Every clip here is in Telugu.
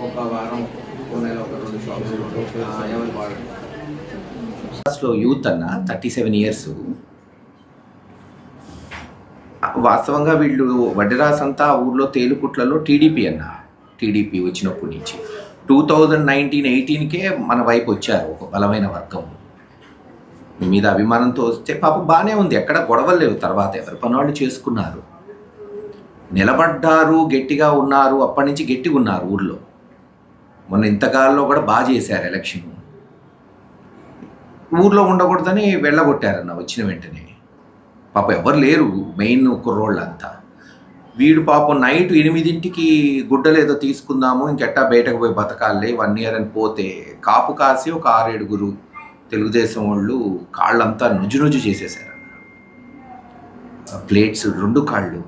ఒక్కొక్క వారం నెల ఒక రెండు షాప్స్ ఎవరు వాడరు లో యూత్ అన్న థర్టీ సెవెన్ ఇయర్స్ వాస్తవంగా వీళ్ళు వడ్డరాస్ అంతా ఆ ఊర్లో తేలుకుట్లలో టీడీపీ అన్న. టీడీపీ వచ్చినప్పటి నుంచి. టూ థౌజండ్ నైన్టీన్ ఎయిటీన్కే మన వైపు వచ్చారు ఒక బలమైన వర్గం. మీద అభిమానంతో వస్తే పాపం బాగానే ఉంది. ఎక్కడ గొడవలు లేవు. తర్వాత ఎవరి పనులు చేసుకున్నారు? నిలబడ్డారు గట్టిగా ఉన్నారు. అప్పటి నుంచి గట్టిగా ఉన్నారు ఊర్లో. మొన్న ఇంతకాలంలో కూడా బాగా చేశారు ఎలక్షన్. ఊర్లో ఉండకూడదని వెళ్ళగొట్టారన్న వచ్చిన వెంటనే. పాప ఎవరు లేరు మెయిన్ కుర్రోళ్ళంతా. వీడు పాపం నైట్ ఎనిమిదింటికి గుడ్డలేదో తీసుకుందాము ఇంకెట్టా బయటకు పోయి బతకాలి వన్ ఇయర్ అని పోతే కాపు కాసి ఒక ఆరేడుగురు తెలుగుదేశం వాళ్ళు కాళ్ళంతా నుజు నుజు చేసేసారు ప్లేట్స్ రెండు కాళ్ళు.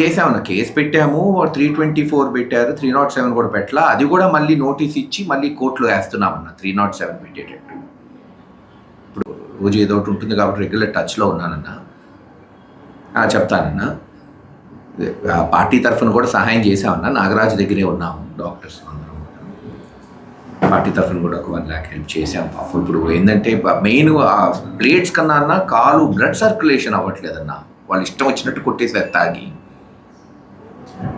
వేసామన్న కేసు పెట్టాము త్రీ ట్వంటీ ఫోర్ పెట్టారు త్రీ నాట్ సెవెన్ కూడా పెట్టలా. అది కూడా మళ్ళీ నోటీస్ ఇచ్చి మళ్ళీ కోర్టులో వేస్తున్నామన్న త్రీ నాట్ సెవెన్ పెట్టేటట్టు. ఇప్పుడు రోజు ఏదో ఒకటి ఉంటుంది కాబట్టి రెగ్యులర్ టచ్లో ఉన్నానన్నా. చెప్తానన్నా. పార్టీ తరఫున కూడా సహాయం చేసామన్నా నాగరాజు దగ్గరే ఉన్నాము డాక్టర్స్ అందరం పార్టీ తరఫున కూడా ఒక వన్ ల్యాక్ హెల్ప్ చేసాం పాపం ఇప్పుడు ఏంటంటే మెయిన్ ప్లేట్స్ కన్నా అన్న కాలు బ్లడ్ సర్క్యులేషన్ అవ్వట్లేదన్నా. వాళ్ళు ఇష్టం వచ్చినట్టు కొట్టేసారు తాగి.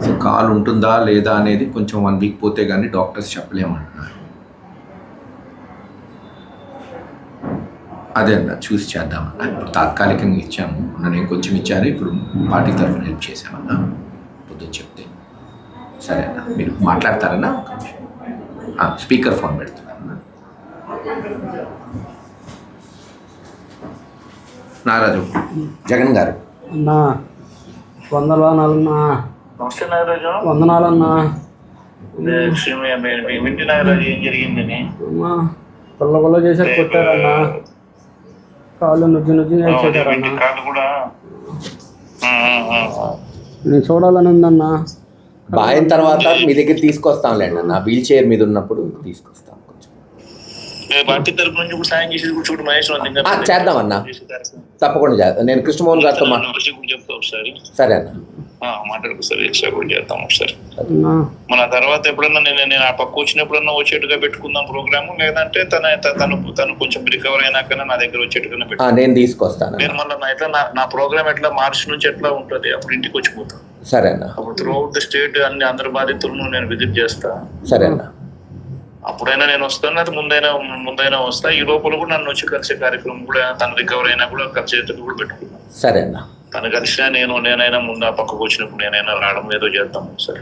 సో కాలు ఉంటుందా లేదా అనేది కొంచెం వన్ వీక్ పోతే కానీ డాక్టర్స్ చెప్పలేమంటున్నారు. అదే అన్న చూసి చేద్దామన్నా ఇప్పుడు తాత్కాలికంగా ఇచ్చాము. మొన్న నేను కొంచెం ఇచ్చాను. ఇప్పుడు పార్టీ తరఫున హెల్ప్ చేశామన్నా పొద్దున్న చెప్తే. సరే అన్న మీరు మాట్లాడతారన్నా? ఒక నిమిషం. స్పీకర్ ఫోన్ పెడుతున్నారన్నా నారాజు జగన్ గారు. అన్నా. వందనాలన్నా. వందనాలన్నా లక్ష్మి వింటి నాగరాజు ఏం జరిగిందని? అమ్మా పుల్ల పుల్ల చేశారు కొట్టారన్నా. కాళ్ళు నుజ్జు నుజ్జు కూడా. నేను చూడాలని ఉందన్నా. బాయిన తర్వాత మీ దగ్గర తీసుకొస్తాంలేండి నా వీల్ చైర్ మీద ఉన్నప్పుడు తీసుకొస్తాం పార్టీ తరపు నుంచి కూడా సాయం చేసేది కూడా చూడు మహేష్ ఆ, చేద్దామన్నా. తప్పకుండా చేద్దాం నేను కృష్ణమోహన్ గారితో చెప్తా ఒకసారి. సరే అన్న. ఆ, మాట్లాడుకో సార్ ఎక్స్ట్రా కూడా చేద్దాం ఒకసారి. అన్నా. మన తర్వాత ఎప్పుడన్నా నేను నేను ఆ పక్క వచ్చినప్పుడన్నా వచ్చేట్టుగా పెట్టుకుందాం ప్రోగ్రామ్ లేదంటే తన తను తను కొంచెం రికవర్ అయినాకనే నా దగ్గర వచ్చేట్టుగానే ఆ, పెట్టు నేను తీసుకొస్తాను నేను మళ్ళీ నా ఎట్లా నా- ప్రోగ్రామ్ ఎట్లా మార్చి నుంచి ఎట్లా ఉంటుంది అప్పుడు ఇంటికి వచ్చిపోతాను సరే అన్న. అప్పుడు త్రూ అవుట్ ద స్టేట్ అన్ని అందరి బాధితులను నేను విజిట్ చేస్తా. సరే అన్న. అప్పుడైనా నేను వస్తాను అది ముందైనా ముందైనా వస్తా. ఈ లోపల కూడా నన్ను వచ్చి కలిసే కార్యక్రమం కూడా తను రికవర్ అయినా కూడా కలిసేటట్టు కూడా పెట్టుకున్నాను సరే అన్న. తను కలిసినా నేను నేనైనా ముందు ఆ పక్కకు వచ్చినప్పుడు నేనైనా రావడం ఏదో చేద్దాం సరే.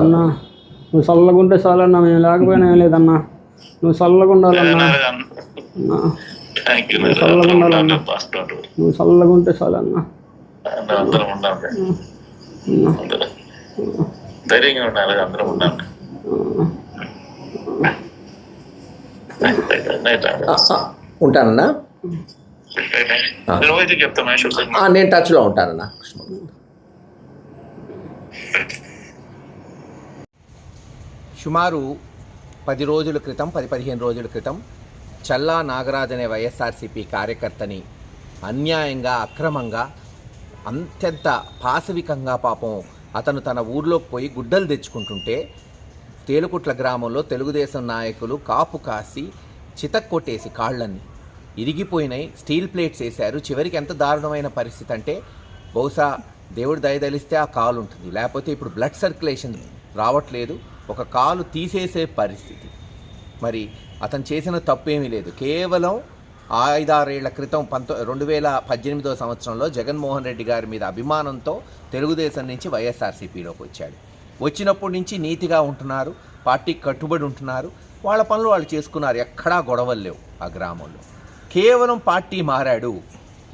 అన్నా నువ్వు చల్లగుంటే చాలన్నా మేము లేకపోయినా ఏం లేదన్నా. నువ్వు చల్లగా ఉండాలన్నా. అన్నా థ్యాంక్ యూ చల్లగా ఉండాలన్నా. నువ్వు చల్లగా ఉంటే చాలన్నా. ధైర్యంగా ఉండాలి అందరం ఉండాలి. ఉంటానన్నా? నేను నేను టచ్లో ఉంటానన్నా. సుమారు పది రోజుల క్రితం పది పదిహేను రోజుల క్రితం చల్లా నాగరాజ్ అనే వైఎస్ఆర్సీపీ కార్యకర్తని అన్యాయంగా అక్రమంగా అంత్యంత పాశవికంగా పాపం అతను తన ఊర్లోకి పోయి గుడ్డలు తెచ్చుకుంటుంటే తేలుకుట్ల గ్రామంలో తెలుగుదేశం నాయకులు కాపు కాసి చితక్కొట్టేసి కాళ్ళన్ని ఇరిగిపోయినాయి స్టీల్ ప్లేట్స్ వేశారు. చివరికి ఎంత దారుణమైన పరిస్థితి అంటే బహుశా దేవుడు దయదలిస్తే ఆ కాలు ఉంటుంది. లేకపోతే ఇప్పుడు బ్లడ్ సర్క్యులేషన్ రావట్లేదు. ఒక కాలు తీసేసే పరిస్థితి. మరి అతను చేసిన తప్పేమీ లేదు. కేవలం ఐదారేళ్ళ క్రితం పంతొ రెండు వేల పద్దెనిమిదో సంవత్సరంలో జగన్మోహన్ రెడ్డి గారి మీద అభిమానంతో తెలుగుదేశం నుంచి వైఎస్ఆర్సీపీలోకి వచ్చాడు. వచ్చినప్పటి నుంచి నీతిగా ఉంటున్నారు పార్టీకి కట్టుబడి ఉంటున్నారు. వాళ్ళ పనులు వాళ్ళు చేసుకున్నారు. ఎక్కడా గొడవలు లేవు ఆ గ్రామంలో. కేవలం పార్టీ మారాడు.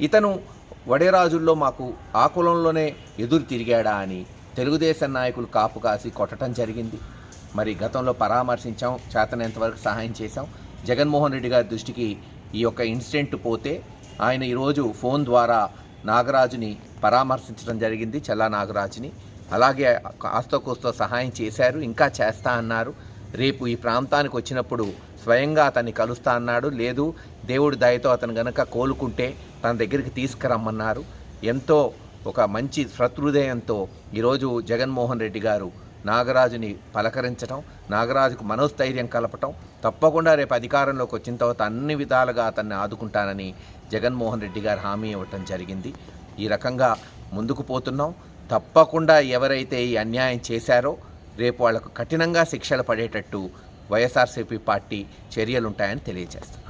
ఇతను వడేరాజుల్లో మాకు ఆ కులంలోనే ఎదురు తిరిగాడా అని తెలుగుదేశం నాయకులు కాపు కాసి కొట్టడం జరిగింది. మరి గతంలో పరామర్శించాం చేతనంతవరకు సహాయం చేశాం. జగన్మోహన్ రెడ్డి గారి దృష్టికి ఈ యొక్క ఇన్సిడెంట్ పోతే ఆయన ఈరోజు ఫోన్ ద్వారా నాగరాజుని పరామర్శించడం జరిగింది చల్లా నాగరాజుని. అలాగే కాస్తో కోస్తో సహాయం చేశారు ఇంకా చేస్తా అన్నారు. రేపు ఈ ప్రాంతానికి వచ్చినప్పుడు స్వయంగా అతన్ని కలుస్తా అన్నాడు. లేదు దేవుడి దయతో అతను గనక కోలుకుంటే తన దగ్గరికి తీసుకురమ్మన్నారు. ఎంతో ఒక మంచి సహృదయంతో ఈరోజు జగన్మోహన్ రెడ్డి గారు నాగరాజుని పలకరించడం నాగరాజుకు మనోస్థైర్యం కలపటం తప్పకుండా రేపు అధికారంలోకి వచ్చిన తర్వాత అన్ని విధాలుగా అతన్ని ఆదుకుంటానని జగన్మోహన్ రెడ్డి గారు హామీ ఇవ్వటం జరిగింది. ఈ రకంగా ముందుకు పోతున్నాం. తప్పకుండా ఎవరైతే ఈ అన్యాయం చేశారో రేపు వాళ్ళకు కఠినంగా శిక్షలు పడేటట్టు వైఎస్ఆర్సీపీ పార్టీ చర్యలుంటాయని తెలియజేస్తారు